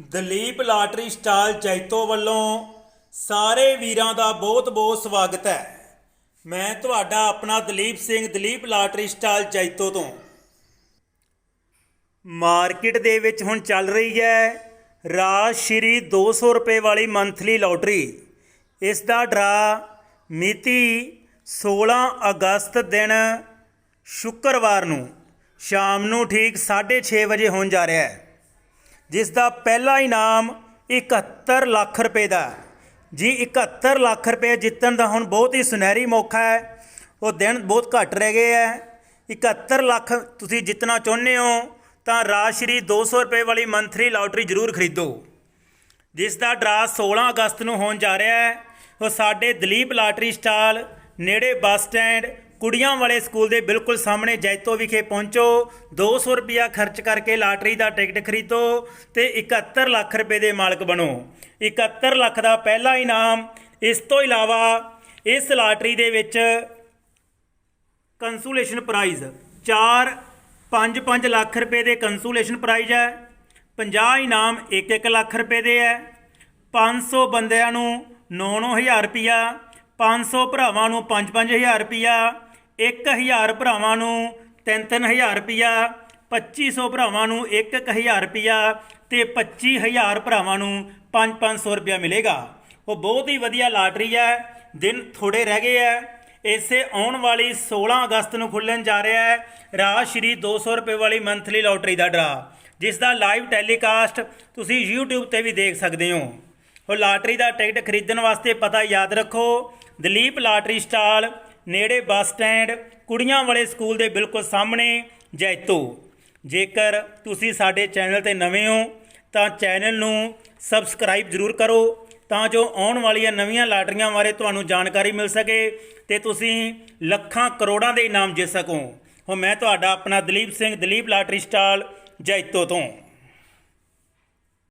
Dalip lottery stall Jaito ਵੱਲੋਂ ਸਾਰੇ ਵੀਰਾਂ ਦਾ ਬਹੁਤ-ਬਹੁਤ ਸਵਾਗਤ ਹੈ। ਮੈਂ ਤੁਹਾਡਾ ਆਪਣਾ ਦਲੀਪ ਸਿੰਘ, ਦਲੀਪ ਲਾਟਰੀ ਸਟਾਲ ਜੈਤੋ ਤੋਂ। ਮਾਰਕੀਟ ਦੇ ਵਿੱਚ ਹੁਣ ਚੱਲ ਰਹੀ ਹੈ ਰਾਜ ਸ਼੍ਰੀ 200 ਰੁਪਏ ਵਾਲੀ ਮੰਥਲੀ ਲੋਟਰੀ। ਇਸ ਦਾ ਡਰਾ ਮਿਤੀ 16 ਅਗਸਤ ਦਿਨ ਸ਼ੁੱਕਰਵਾਰ ਨੂੰ ਸ਼ਾਮ ਨੂੰ ਠੀਕ 6:30 ਵਜੇ ਹੋਣ ਜਾ ਰਿਹਾ ਹੈ। ਜਿਸ ਦਾ ਪਹਿਲਾ ਇਨਾਮ 71 ਲੱਖ ਰੁਪਏ ਦਾ ਜੀ 71 ਲੱਖ ਰੁਪਏ ਜਿੱਤਣ ਦਾ ਹੁਣ ਬਹੁਤ ਹੀ ਸੁਨਹਿਰੀ ਮੌਕਾ ਹੈ। ਉਹ ਦਿਨ ਬਹੁਤ ਘੱਟ ਰਹਿ ਗਏ ਹੈ। 71 ਲੱਖ ਤੁਸੀਂ ਜਿੱਤਣਾ ਚਾਹੁੰਦੇ ਹੋ, ਤਾਂ ਰਾਜਸ਼੍ਰੀ 200 ਰੁਪਏ ਵਾਲੀ ਮੰਥਲੀ ਲਾਟਰੀ ਜ਼ਰੂਰ ਖਰੀਦੋ। ਜਿਸ ਦਾ ਡਰਾ 16 ਅਗਸਤ ਨੂੰ ਹੋਣ ਜਾ ਰਿਹਾ ਹੈ, ਉਹ ਸਾਡੇ ਦਲੀਪ ਲਾਟਰੀ ਸਟਾਲ ਨੇੜੇ ਬੱਸ ਸਟੈਂਡ ਕੁੜੀਆਂ ਵਾਲੇ ਸਕੂਲ ਦੇ ਬਿਲਕੁਲ ਸਾਹਮਣੇ ਜੈਤੋ ਵਿਖੇ ਪਹੁੰਚੋ। 200 ਰੁਪਿਆ ਖਰਚ ਕਰਕੇ ਲਾਟਰੀ ਦਾ ਟਿਕਟ ਖਰੀਦੋ ਤੇ 71 ਲੱਖ ਰੁਪਏ ਦੇ ਮਾਲਕ ਬਣੋ। 71 ਲੱਖ ਦਾ ਪਹਿਲਾ ਇਨਾਮ ਇਸ ਤੋਂ ਇਲਾਵਾ ਇਸ ਲਾਟਰੀ ਦੇ ਵਿੱਚ ਕੰਸੂਲੇਸ਼ਨ ਪ੍ਰਾਈਜ਼ 4 5-5 ਲੱਖ ਰੁਪਏ ਦੇ ਕੰਸੂਲੇਸ਼ਨ ਪ੍ਰਾਈਜ਼ ਹੈ। 50 ਇਨਾਮ 1-1 ਲੱਖ ਰੁਪਏ ਦੇ ਹੈ। 500 ਬੰਦਿਆਂ ਨੂੰ 9-9000 ਰੁਪਿਆ 500 ਭਰਾਵਾਂ ਨੂੰ 5-5000 ਰੁਪਿਆ 1000 ਭਰਾਵਾਂ ਨੂੰ 3-3000 ਰੁਪਿਆ 2500 ਭਰਾਵਾਂ ਨੂੰ 1000 ਰੁਪਿਆ ਤੇ 25000 ਭਰਾਵਾਂ ਨੂੰ 5-500 ਰੁਪਿਆ ਮਿਲੇਗਾ। ਉਹ ਬਹੁਤ ਹੀ ਵਧੀਆ ਲਾਟਰੀ ਹੈ, ਦਿਨ ਥੋੜੇ ਰਹਿ ਗਏ ਹੈ। ਇਸੇ ਆਉਣ ਵਾਲੀ 16 ਅਗਸਤ ਨੂੰ ਖੁੱਲਣ ਜਾ ਰਿਹਾ ਹੈ ਰਾਜ ਸ਼੍ਰੀ 200 ਰੁਪਏ ਵਾਲੀ ਮੰਥਲੀ ਲੋਟਰੀ ਦਾ ਡਰਾ, ਜਿਸ ਦਾ ਲਾਈਵ ਟੈਲੀਕਾਸਟ ਤੁਸੀਂ YouTube ਤੇ ਵੀ ਦੇਖ ਸਕਦੇ ਹੋ। ਉਹ ਲਾਟਰੀ ਦਾ ਟਿਕਟ ਖਰੀਦਣ ਵਾਸਤੇ ਪਤਾ ਯਾਦ ਰੱਖੋ, ਦਲੀਪ ਲਾਟਰੀ ਸਟਾਲ ਨੇੜੇ ਬੱਸ ਸਟੈਂਡ ਕੁੜੀਆਂ ਵਾਲੇ ਸਕੂਲ ਦੇ ਬਿਲਕੁਲ ਸਾਹਮਣੇ, ਜੈਤੋ। ਜੇਕਰ ਤੁਸੀਂ ਸਾਡੇ ਚੈਨਲ ਤੇ ਨਵੇਂ ਹੋ, ਤਾਂ ਚੈਨਲ ਨੂੰ ਸਬਸਕ੍ਰਾਈਬ ਜ਼ਰੂਰ ਕਰੋ, ਤਾਂ ਜੋ ਆਉਣ ਵਾਲੀਆਂ ਨਵੀਆਂ ਲਾਟਰੀਆਂ ਬਾਰੇ ਤੁਹਾਨੂੰ ਜਾਣਕਾਰੀ ਮਿਲ ਸਕੇ ਤੇ ਤੁਸੀਂ ਲੱਖਾਂ ਕਰੋੜਾਂ ਦੇ ਇਨਾਮ ਜਿੱਤ ਸਕੋ। ਹੋ ਮੈਂ ਤੁਹਾਡਾ ਆਪਣਾ ਦਲੀਪ ਸਿੰਘ, ਦਲੀਪ ਲਾਟਰੀ ਸਟਾਲ, ਜੈਤੋ ਤੋਂ।